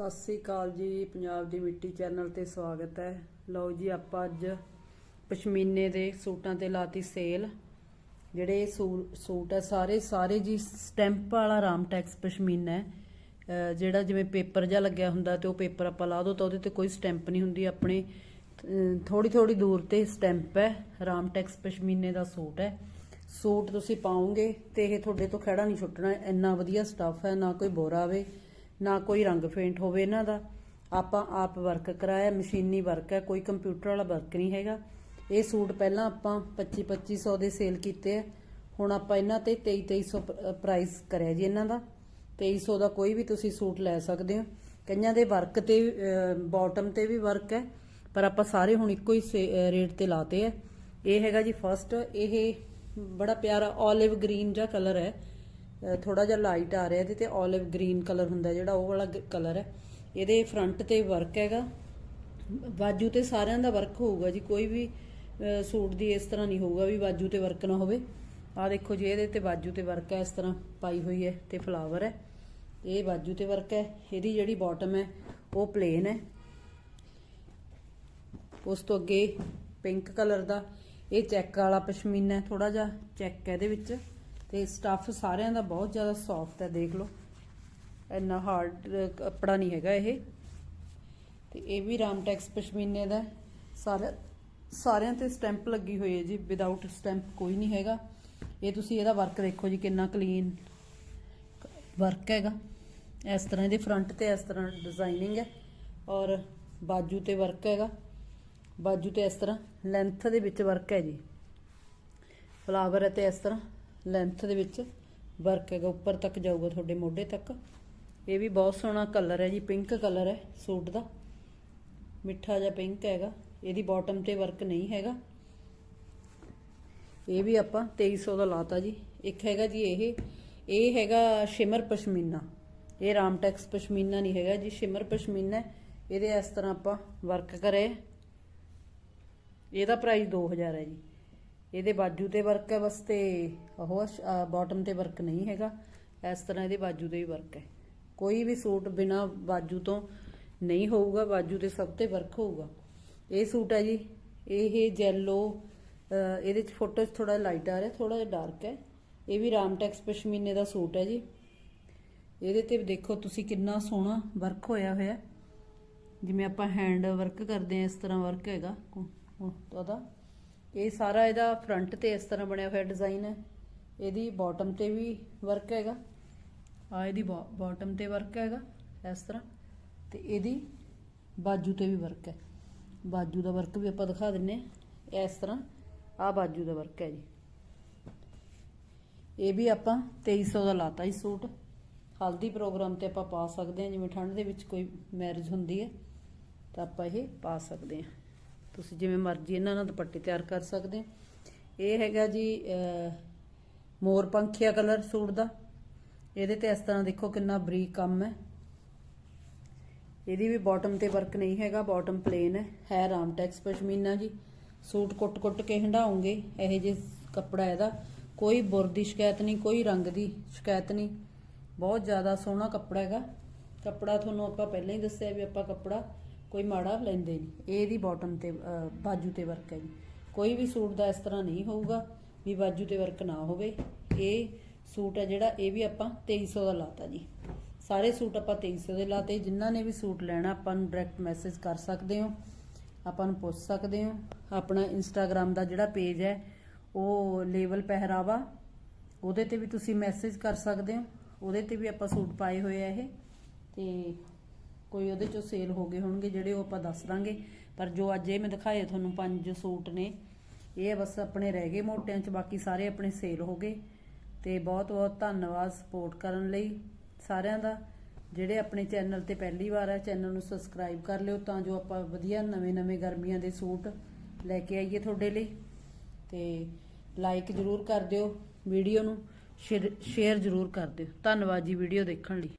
ਸਤਿ ਸ੍ਰੀ ਅਕਾਲ ਜੀ, ਪੰਜਾਬ ਦੀ ਮਿੱਟੀ ਚੈਨਲ ਤੇ ਸਵਾਗਤ ਹੈ। ਲਓ ਜੀ, ਆਪਾਂ ਅੱਜ ਪਸ਼ਮੀਨੇ ਦੇ ਸੂਟਾਂ ਤੇ ਲਾਤੀ ਸੇਲ। ਜਿਹੜੇ ਇਹ ਸੂ- ਸੂਟ ਹੈ, ਸਾਰੇ ਸਾਰੇ ਜੀ ਸਟੈਂਪ ਵਾਲਾ ਰਾਮਟੈਕਸ ਪਸ਼ਮੀਨਾ ਹੈ। ਜਿਹੜਾ ਜਿਵੇਂ ਪੇਪਰ ਜਿਹਾ ਲੱਗਿਆ ਹੁੰਦਾ ਤੇ ਉਹ ਪੇਪਰ ਆਪਾਂ ਲਾ ਦੋ ਤਾਂ ਉਹਦੇ ਤੇ ਕੋਈ ਸਟੈਂਪ ਨਹੀਂ ਹੁੰਦੀ। ਆਪਣੇ ਥੋੜੀ ਥੋੜੀ ਦੂਰ ਤੇ ਸਟੈਂਪ ਹੈ, ਰਾਮਟੈਕਸ ਪਸ਼ਮੀਨੇ ਦਾ ਸੂਟ ਹੈ। ਸੂਟ ਤੁਸੀਂ ਪਾਓਗੇ ਤੇ ਇਹ ਤੁਹਾਡੇ ਤੋਂ ਖੜਾ ਨਹੀਂ ਛੁੱਟਣਾ, ਇੰਨਾ ਵਧੀਆ ਸਟੱਫ ਹੈ, ਨਾ ਕੋਈ ਬੋਰਾ ਆਵੇ। ਨਾ ਕੋਈ ਰੰਗ ਫੇਂਟ ਹੋਵੇ ਇਹਨਾਂ ਦਾ। ਆਪਾਂ ਆਪ ਵਰਕ ਕਰਾਇਆ, ਮਸ਼ੀਨੀ ਵਰਕ ਹੈ, ਕੋਈ ਕੰਪਿਊਟਰ ਵਾਲਾ ਵਰਕ ਨਹੀਂ ਹੈਗਾ। ਇਹ ਸੂਟ ਪਹਿਲਾਂ ਆਪਾਂ 25 2500 ਦੇ ਸੇਲ ਕੀਤੇ ਆ। ਹੁਣ ਆਪਾਂ ਇਹਨਾਂ ਤੇ 23 2300 ਪ੍ਰਾਈਸ ਕਰਿਆ ਜੀ ਇਹਨਾਂ ਦਾ। 2300 ਦਾ ਕੋਈ ਵੀ ਤੁਸੀਂ ਸੂਟ ਲੈ ਸਕਦੇ ਹੋ। ਕਈਆਂ ਦੇ ਵਰਕ ਤੇ ਬਾਟਮ ਤੇ ਵੀ ਵਰਕ ਹੈ, ਪਰ ਆਪਾਂ ਸਾਰੇ ਹੁਣ ਇੱਕੋ ਹੀ ਰੇਟ ਤੇ ਲਾਤੇ ਆ। ਇਹ ਹੈਗਾ ਜੀ ਫਰਸਟ ਇਹ ਬੜਾ ਪਿਆਰਾ 올ਿਵ ਗ੍ਰੀਨ ਜਿਹਾ ਕਲਰ ਹੈ। ਥੋੜਾ ਜਿਹਾ ਲਾਈਟ ਆ ਰਿਹਾ ਇਹਦੇ ਤੇ 올ਿਵ ਗ੍ਰੀਨ ਕਲਰ ਹੁੰਦਾ ਜਿਹੜਾ ਉਹ ਵਾਲਾ ਕਲਰ ਹੈ। ਇਹਦੇ ਫਰੰਟ ਤੇ ਵਰਕ ਹੈਗਾ। ਬਾਜੂ ਤੇ ਸਾਰਿਆਂ ਦਾ ਵਰਕ ਹੋਊਗਾ ਜੀ, ਕੋਈ ਵੀ ਸੂਟ ਦੀ ਇਸ ਤਰ੍ਹਾਂ ਨਹੀਂ ਹੋਊਗਾ ਵੀ ਬਾਜੂ ਤੇ ਵਰਕ ਨਾ ਹੋਵੇ। ਆ ਦੇਖੋ ਜੀ, ਇਹਦੇ ਤੇ ਬਾਜੂ ਤੇ ਵਰਕ ਹੈ ਇਸ ਤਰ੍ਹਾਂ ਪਾਈ ਹੋਈ ਹੈ ਤੇ ਫਲਾਵਰ ਹੈ। ਇਹ ਬਾਜੂ ਤੇ ਵਰਕ ਹੈ। ਇਹਦੀ ਜਿਹੜੀ ਬਾਟਮ ਹੈ, ਉਹ ਪਲੇਨ ਹੈ। ਉਸ ਤੋਂ ਅੱਗੇ ਪਿੰਕ ਕਲਰ ਦਾ, ਇਹ ਚੈੱਕ ਵਾਲਾ ਪਸ਼ਮੀਨਾ ਥੋੜਾ ਜਿਹਾ ਚੈੱਕ ਹੈ ਇਹਦੇ ਵਿੱਚ। ਤੇ ਸਟੱਫ ਸਾਰਿਆਂ ਦਾ ਬਹੁਤ ਜ਼ਿਆਦਾ ਸੌਫਟ ਹੈ, ਦੇਖ ਲਓ। ਇੰਨਾ ਹਾਰਡ ਕੱਪੜਾ ਨਹੀਂ ਹੈਗਾ ਇਹ। ਤੇ ਇਹ ਵੀ ਰਾਮਟੈਕਸ ਪਸ਼ਮੀਨੇ ਦਾ ਸਾਰਾ, ਸਾਰਿਆਂ ਤੇ ਸਟੈਂਪ ਲੱਗੀ ਹੋਈ ਹੈ ਜੀ ਵਿਦਆਊਟ ਸਟੈਂਪ ਕੋਈ ਨਹੀਂ ਹੈਗਾ। ਇਹ ਤੁਸੀਂ ਇਹਦਾ ਵਰਕ ਦੇਖੋ ਜੀ, ਕਿੰਨਾ ਕਲੀਨ ਵਰਕ ਹੈਗਾ। ਇਸ ਤਰ੍ਹਾਂ ਇਹਦੇ ਫਰੰਟ ਤੇ ਇਸ ਤਰ੍ਹਾਂ ਡਿਜ਼ਾਈਨਿੰਗ ਹੈ ਔਰ ਬਾਜੂ ਤੇ ਵਰਕ ਹੈਗਾ। ਬਾਜੂ ਤੇ ਇਸ ਤਰ੍ਹਾਂ ਲੈਂਥ ਦੇ ਵਿੱਚ ਵਰਕ ਹੈ ਜੀ। ਫਲਾਵਰ ਹੈ ਤੇ ਇਸ ਤਰ੍ਹਾਂ। ਲੈਂਥ ਦੇ ਵਿੱਚ ਵਰਕ ਹੈਗਾ, ਉੱਪਰ ਤੱਕ ਜਾਊਗਾ ਤੁਹਾਡੇ ਮੋਢੇ ਤੱਕ। ਇਹ ਵੀ ਬਹੁਤ ਸੋਹਣਾ ਕਲਰ ਹੈ ਜੀ ਪਿੰਕ ਕਲਰ ਹੈ ਸੂਟ ਦਾ। ਮਿੱਠਾ ਜਿਹਾ ਪਿੰਕ ਹੈਗਾ, ਇਹਦੀ ਬਾਟਮ ਤੇ ਵਰਕ ਨਹੀਂ ਹੈਗਾ। ਇਹ ਵੀ ਆਪਾਂ 2300 ਦਾ ਲਾਤਾ ਜੀ। ਇੱਕ ਹੈਗਾ ਜੀ ਇਹ ਇਹ ਹੈਗਾ ਸ਼ਿਮਰ ਪਸ਼ਮੀਨਾ। ਇਹ ਰਾਮਟੈਕਸ ਪਸ਼ਮੀਨਾ ਨਹੀਂ ਹੈਗਾ ਜੀ ਸ਼ਿਮਰ ਪਸ਼ਮੀਨਾ ਇਹਦੇ ਇਸ ਤਰ੍ਹਾਂ ਆਪਾਂ ਵਰਕ ਕਰੇ ਇਹਦਾ ਪ੍ਰਾਈਸ 2000 ਹੈ ਜੀ। ਇਹਦੇ ਬਾਜੂ ਤੇ ਵਰਕ ਹੈ ਬਸ ਤੇ ਉਹ ਬਾਟਮ ਤੇ ਵਰਕ ਨਹੀਂ ਹੈਗਾ। ਇਸ ਤਰ੍ਹਾਂ ਇਹਦੇ ਬਾਜੂ ਤੇ ਵੀ ਵਰਕ ਹੈ। ਕੋਈ ਵੀ ਸੂਟ ਬਿਨਾ ਬਾਜੂ ਤੋਂ ਨਹੀਂ ਹੋਊਗਾ, ਬਾਜੂ ਤੇ ਸਭ ਤੇ ਵਰਕ ਹੋਊਗਾ। ਇਹ ਸੂਟ ਹੈ ਜੀ, ਇਹ ਜੈਲੋ ਇਹਦੇ ਚ ਫੋਟੋ 'ਚ ਥੋੜਾ ਲਾਈਟ ਆ ਰਿਹਾ ਥੋੜਾ ਜਿਹਾ ਡਾਰਕ ਹੈ। ਇਹ ਵੀ ਰਾਮਟੈਕਸ ਪਸ਼ਮੀਨੇ ਦਾ ਸੂਟ ਹੈ ਜੀ। ਇਹਦੇ ਤੇ ਦੇਖੋ ਤੁਸੀਂ ਕਿੰਨਾ ਸੋਹਣਾ ਵਰਕ ਹੋਇਆ ਹੋਇਆ। ਜਿਵੇਂ ਆਪਾਂ ਹੈਂਡ ਵਰਕ ਕਰਦੇ ਆ ਇਸ ਤਰ੍ਹਾਂ ਵਰਕ ਹੈਗਾ। ਉਹਦਾ। ਇਹ ਸਾਰਾ ਇਹਦਾ ਫਰੰਟ ਤੇ ਇਸ ਤਰ੍ਹਾਂ ਬਣਿਆ ਹੋਇਆ ਡਿਜ਼ਾਈਨ ਹੈ। ਇਹਦੀ ਬਾਟਮ ਤੇ ਵੀ ਵਰਕ ਹੈਗਾ। ਆ ਇਹਦੀ ਬਾਟਮ ਤੇ ਵਰਕ ਹੈਗਾ ਇਸ ਤਰ੍ਹਾਂ। ਤੇ ਇਹਦੀ ਬਾਜੂ ਤੇ ਵੀ ਵਰਕ ਹੈ। ਬਾਜੂ ਦਾ ਵਰਕ ਵੀ ਆਪਾਂ ਦਿਖਾ ਦਿੰਨੇ ਆ ਇਸ ਤਰ੍ਹਾਂ ਆ ਬਾਜੂ ਦਾ ਵਰਕ ਹੈ ਜੀ। ਇਹ ਵੀ ਆਪਾਂ 2300 ਦਾ ਲਾਤਾ ਜੀ ਸੂਟ। ਹਲਦੀ ਪ੍ਰੋਗਰਾਮ ਤੇ ਆਪਾਂ ਪਾ ਸਕਦੇ ਹਾਂ। ਜਿਵੇਂ ਠੰਡ ਦੇ ਵਿੱਚ ਕੋਈ ਮੈਰਿਜ ਹੁੰਦੀ ਹੈ, ਤਾਂ ਆਪਾਂ ਇਹ ਪਾ ਸਕਦੇ ਹਾਂ। ਤੁਸੀਂ ਜਿਵੇਂ ਮਰਜ਼ੀ ਇਹਨਾਂ ਨਾਲ ਦੁਪੱਟੇ ਤਿਆਰ ਕਰ ਸਕਦੇ ਹੋ। ਇਹ ਹੈਗਾ ਜੀ ਅਹ, ਮੋਰ ਪੰਖੀਆ ਕਲਰ ਸੂਟ ਦਾ। ਇਹਦੇ ਤੇ ਇਸ ਤਰ੍ਹਾਂ ਦੇਖੋ ਕਿੰਨਾ ਬਰੀਕ ਕੰਮ ਹੈ। ਇਹਦੀ ਵੀ ਬਾਟਮ ਤੇ ਵਰਕ ਨਹੀਂ ਹੈਗਾ ਬਾਟਮ ਪਲੇਨ ਹੈ। ਹੈ ਰਾਮਟੈਕਸ ਪਸ਼ਮੀਨਾ ਜੀ। ਸੂਟ ਕੁੱਟ-ਕੁੱਟ ਕੇ ਹੰਡਾਉਂਗੇ ਇਹੋ ਜੇ ਕੱਪੜਾ ਇਹਦਾ। ਕੋਈ ਬੁਰ ਦੀ ਸ਼ਿਕਾਇਤ ਨਹੀਂ ਕੋਈ ਰੰਗ ਦੀ ਸ਼ਿਕਾਇਤ ਨਹੀਂ। ਬਹੁਤ ਜ਼ਿਆਦਾ ਸੋਹਣਾ ਕੱਪੜਾ ਹੈਗਾ। ਕੱਪੜਾ ਤੁਹਾਨੂੰ ਆਪਾਂ ਪਹਿਲਾਂ ਹੀ ਦੱਸਿਆ ਵੀ ਆਪਾਂ ਕੱਪੜਾ ਕੋਈ ਮਾੜਾ ਲੈਂਦੇ ਨਹੀਂ। ਇਹਦੀ ਬਾਟਮ ਤੇ ਬਾਜੂ ਤੇ ਵਰਕ ਹੈ ਜੀ। ਕੋਈ ਵੀ ਸੂਟ ਦਾ ਇਸ ਤਰ੍ਹਾਂ ਨਹੀਂ ਹੋਊਗਾ ਵੀ ਬਾਜੂ ਤੇ ਵਰਕ ਨਾ ਹੋਵੇ। ਇਹ ਸੂਟ ਹੈ ਜਿਹੜਾ, ਇਹ ਵੀ ਆਪਾਂ 2300 ਦਾ ਲਾਤਾ ਜੀ। ਸਾਰੇ ਸੂਟ ਆਪਾਂ 2300 ਦੇ ਲਾਤੇ। ਜਿਨ੍ਹਾਂ ਨੇ ਵੀ ਸੂਟ ਲੈਣਾ, ਆਪਾਂ ਨੂੰ ਡਾਇਰੈਕਟ ਮੈਸੇਜ ਕਰ ਸਕਦੇ ਹੋ। ਆਪਾਂ ਨੂੰ ਪੁੱਛ ਸਕਦੇ ਹੋ। ਆਪਣਾ ਇੰਸਟਾਗ੍ਰam ਦਾ ਜਿਹੜਾ ਪੇਜ ਹੈ, ਉਹ ਲੇਵਲ ਪਹਿਰਾਵਾ, ਉਹਦੇ ਤੇ ਵੀ ਤੁਸੀਂ ਮੈਸੇਜ ਕਰ ਸਕਦੇ ਹੋ। ਉਹਦੇ ਤੇ ਵੀ ਆਪਾਂ ਸੂਟ ਪਾਏ ਹੋਏ ਆ ਇਹ। ਤੇ ਕੋਈ ਉਹਦੇ ਚੋਂ ਸੇਲ ਹੋ ਗਏ ਹੋਣਗੇ, ਜਿਹੜੇ ਉਹ ਆਪਾਂ ਦੱਸ ਦਾਂਗੇ। ਪਰ ਜੋ ਅੱਜ ਇਹ ਮੈਂ ਦਿਖਾਏ, ਤੁਹਾਨੂੰ ਪੰਜ ਸੂਟ ਨੇ। ਇਹ ਬਸ ਆਪਣੇ ਰਹਿ ਗਏ ਮੋਟਿਆਂ ਚ, ਬਾਕੀ ਸਾਰੇ ਆਪਣੇ ਸੇਲ ਹੋ ਗਏ। ਤੇ ਬਹੁਤ ਬਹੁਤ ਧੰਨਵਾਦ ਸਪੋਰਟ ਕਰਨ ਲਈ ਸਾਰਿਆਂ ਦਾ। ਜਿਹੜੇ ਆਪਣੇ ਚੈਨਲ ਤੇ ਪਹਿਲੀ ਵਾਰ ਹੈ ਚੈਨਲ ਨੂੰ ਸਬਸਕ੍ਰਾਈਬ ਕਰ ਲਿਓ ਤਾਂ ਜੋ ਆਪਾਂ ਵਧੀਆ ਨਵੇਂ-ਨਵੇਂ ਗਰਮੀਆਂ ਦੇ ਸੂਟ ਲੈ ਕੇ ਆਈਏ ਤੁਹਾਡੇ ਲਈ। ਤੇ ਲਾਈਕ ਜਰੂਰ ਕਰ ਦਿਓ ਵੀਡੀਓ ਨੂੰ ਸ਼ੇਅਰ ਜਰੂਰ ਕਰ ਦਿਓ। ਧੰਨਵਾਦ ਜੀ ਵੀਡੀਓ ਦੇਖਣ ਲਈ।